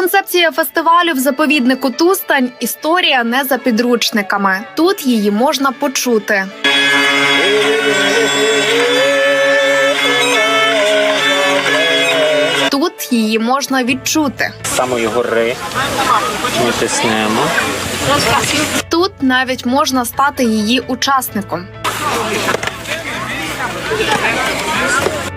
Концепція фестивалю в заповіднику Тустань історія не за підручниками. Тут її можна почути. Тут її можна відчути. Самої гори ми тиснемо. Тут навіть можна стати її учасником.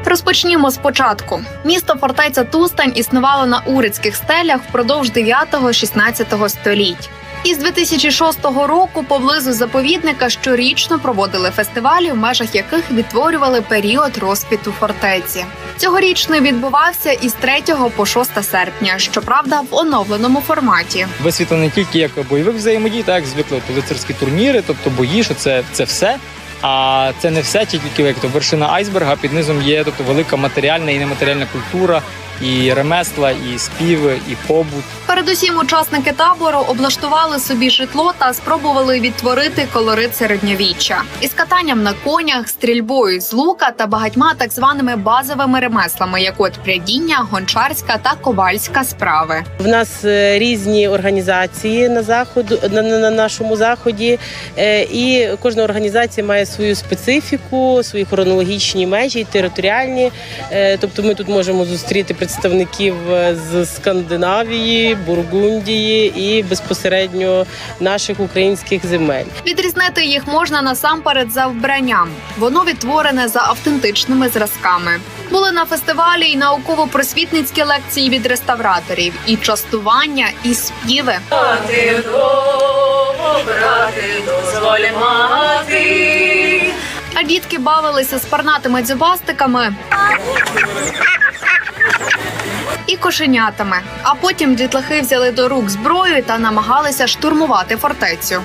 Розпочнімо спочатку. Місто фортеця Тустань існувало на урицьких стелях впродовж 9-16 століть. Із 2006 року поблизу заповідника щорічно проводили фестивалі, в межах яких відтворювали період розквіту фортеці. Цьогорічний відбувався із 3 по 6 серпня, щоправда, в оновленому форматі. висвітлено не тільки як бойових взаємодій, так звикли лицарські турніри, тобто бої, що це, це все. А це не все, тільки як то вершина айсберга. Під низом є тобто велика матеріальна і нематеріальна культура, і ремесла, і співи, і побут. Передусім, учасники табору облаштували собі житло та спробували відтворити колорит середньовіччя із катанням на конях, стрільбою з лука та багатьма так званими базовими ремеслами, як от прядіння, гончарська та ковальська справи. В нас е, різні організації на заходу на, на, на нашому заході, е, і кожна організація має свою специфіку, свої хронологічні межі, територіальні. Е, Тобто, ми тут можемо зустріти представників е, з Скандинавії, Бургундії і безпосередньо наших українських земель. Відрізнити їх можна насамперед за вбранням. Воно відтворене за автентичними зразками. Були на фестивалі і науково-просвітницькі лекції від реставраторів, і частування, і співи. А дітки бавилися з парнатими дзюбастиками. І кошенятами. А потім дітлахи взяли до рук зброю та намагалися штурмувати фортецю.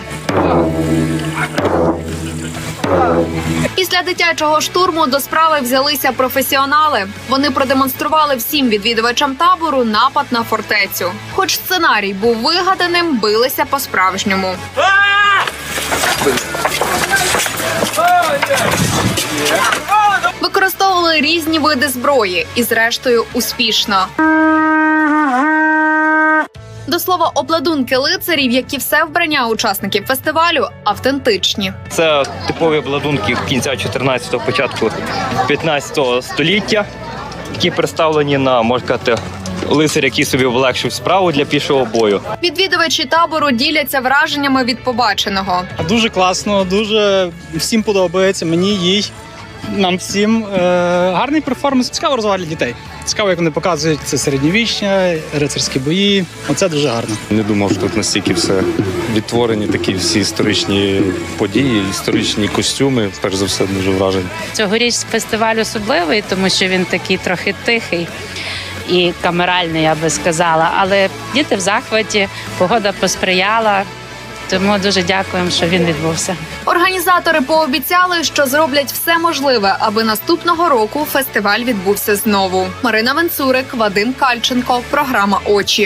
Після дитячого штурму до справи взялися професіонали. Вони продемонстрували всім відвідувачам табору напад на фортецю. Хоч сценарій був вигаданим, билися по-справжньому. Використовували різні види зброї і, зрештою, успішно. До слова, обладунки лицарів, як і все вбрання учасників фестивалю, автентичні. Це типові обладунки кінця 14-го, початку 15-го століття, які представлені на можна сказати, лицар, який собі облегшив справу для пішого бою. Відвідувачі табору діляться враженнями від побаченого. Дуже класно, дуже всім подобається. Мені їй, нам всім. Е, гарний перформанс, цікаво для дітей. Цікаво, як вони показують це середньовіччя, рицарські бої. Оце дуже гарно. Не думав, що тут настільки все відтворені, такі всі історичні події, історичні костюми. Перш за все, дуже вражені. Цьогоріч фестиваль особливий, тому що він такий трохи тихий і камеральний, я би сказала. Але діти в захваті, погода посприяла. Тому дуже дякуємо, що він відбувся. Організатори пообіцяли, що зроблять все можливе, аби наступного року фестиваль відбувся знову. Марина Венцурик, Вадим Кальченко, програма Очі.